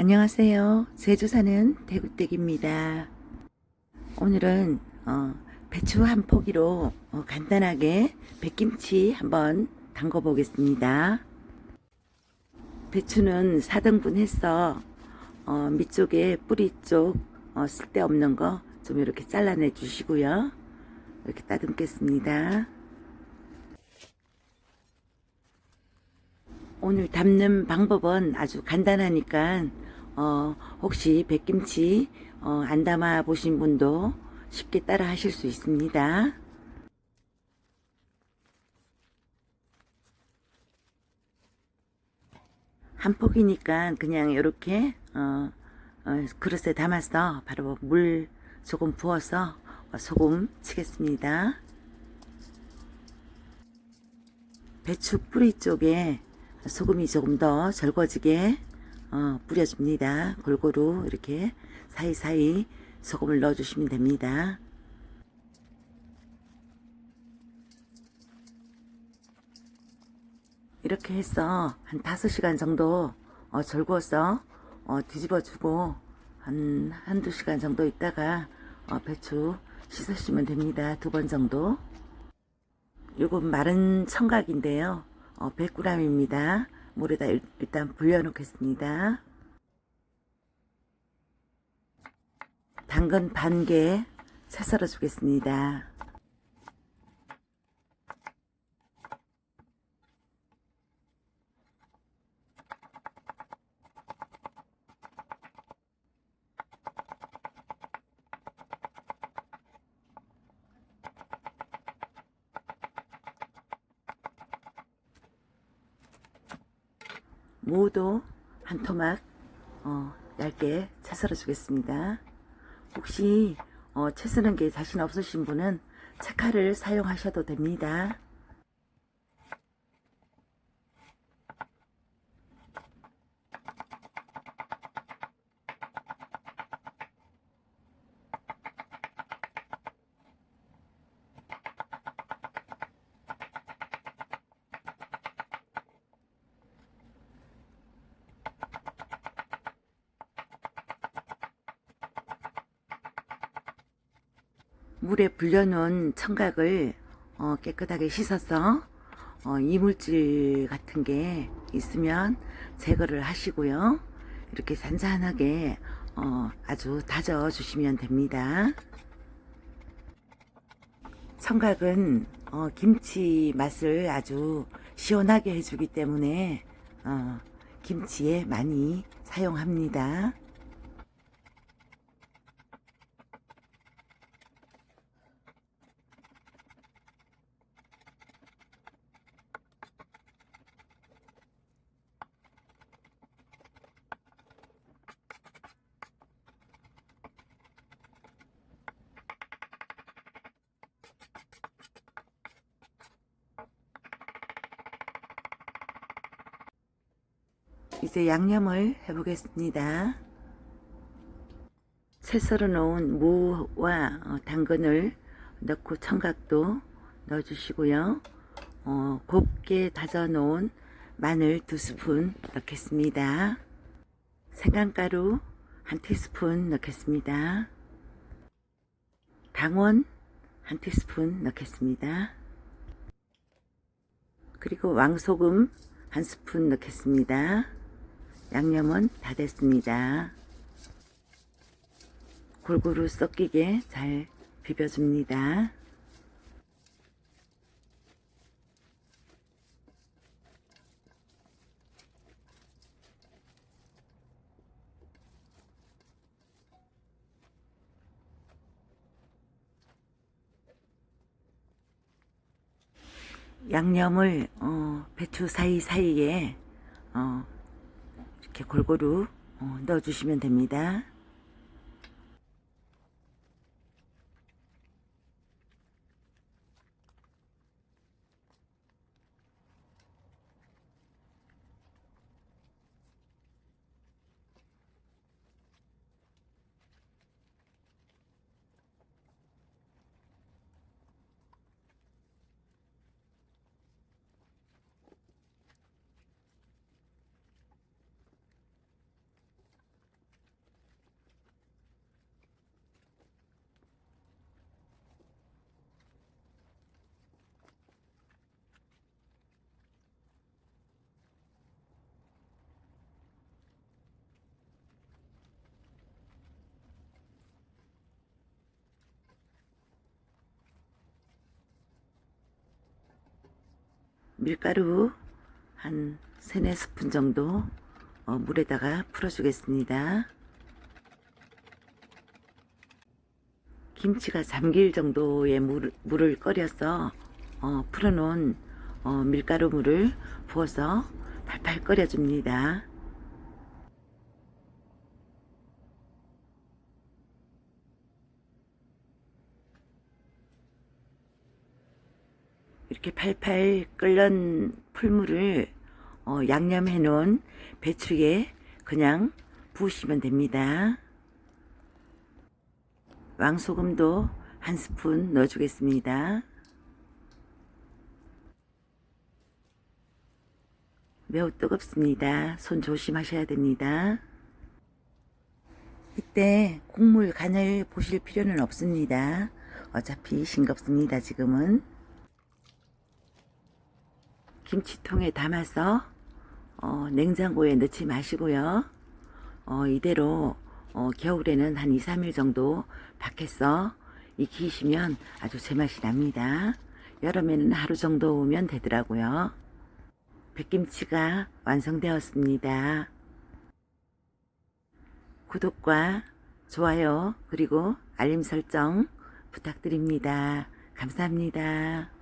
안녕하세요. 제주 사는 대구댁입니다. 오늘은 어, 배추 한 포기로 어, 간단하게 백김치 한번 담궈 보겠습니다. 배추는 4등분 해서 어, 밑쪽에 뿌리 쪽 어, 쓸데없는 거 좀 이렇게 잘라내 주시고요. 이렇게 따듬겠습니다. 오늘 담는 방법은 아주 간단하니까 어, 혹시 백김치 어, 안 담아 보신 분도 쉽게 따라 하실 수 있습니다. 한 포기니까 그냥 이렇게 어, 어, 그릇에 담아서 바로 물 조금 부어서 어, 소금 치겠습니다. 배추 뿌리 쪽에 소금이 조금 더 절거지게 어, 뿌려줍니다. 골고루 이렇게 사이사이 소금을 넣어주시면 됩니다. 이렇게 해서 한 5시간 정도 어, 절구어서 어, 뒤집어주고 한 한두 시간 정도 있다가 어, 배추 씻으시면 됩니다. 두 번 정도. 요건 마른 청각인데요. 어, 100g입니다. 물에다 일, 일단 불려놓겠습니다. 당근 반 개 채 썰어 주겠습니다. 무도 한 토막 어, 얇게 채 썰어 주겠습니다. 혹시 어, 채 쓰는 게 자신 없으신 분은 채칼을 사용하셔도 됩니다. 물에 불려놓은 청각을 어, 깨끗하게 씻어서 어, 이물질 같은 게 있으면 제거를 하시고요. 이렇게 잔잔하게 어, 아주 다져 주시면 됩니다. 청각은 어, 김치 맛을 아주 시원하게 해주기 때문에 어, 김치에 많이 사용합니다. 이제 양념을 해보겠습니다. 채 썰어 놓은 무와 어, 당근을 넣고 청각도 넣어주시고요. 어, 곱게 다져 놓은 마늘 두 스푼 넣겠습니다. 생강가루 한 티스푼 넣겠습니다. 당원 한 티스푼 넣겠습니다. 그리고 왕소금 한 스푼 넣겠습니다. 양념은 다 됐습니다. 골고루 섞이게 잘 비벼줍니다. 양념을 어, 배추 사이사이에 어, 이렇게 골고루 어, 넣어주시면 됩니다. 밀가루 한 3, 4스푼 정도 어, 물에다가 풀어주겠습니다. 김치가 잠길 정도의 물, 물을 끓여서 어, 풀어놓은 어, 밀가루 물을 부어서 팔팔 끓여줍니다. 이렇게 팔팔 끓는 풀물을 어, 양념해 놓은 배추에 그냥 부으시면 됩니다. 왕소금도 한 스푼 넣어주겠습니다. 매우 뜨겁습니다. 손 조심하셔야 됩니다. 이때 국물 간을 보실 필요는 없습니다. 어차피 싱겁습니다. 지금은 김치통에 담아서 어, 냉장고에 넣지 마시고요. 어, 이대로 어, 겨울에는 한 2, 3일 정도 밖에서 익히시면 아주 제맛이 납니다. 여름에는 하루 정도 오면 되더라고요. 백김치가 완성되었습니다. 구독과 좋아요 그리고 알림 설정 부탁드립니다. 감사합니다.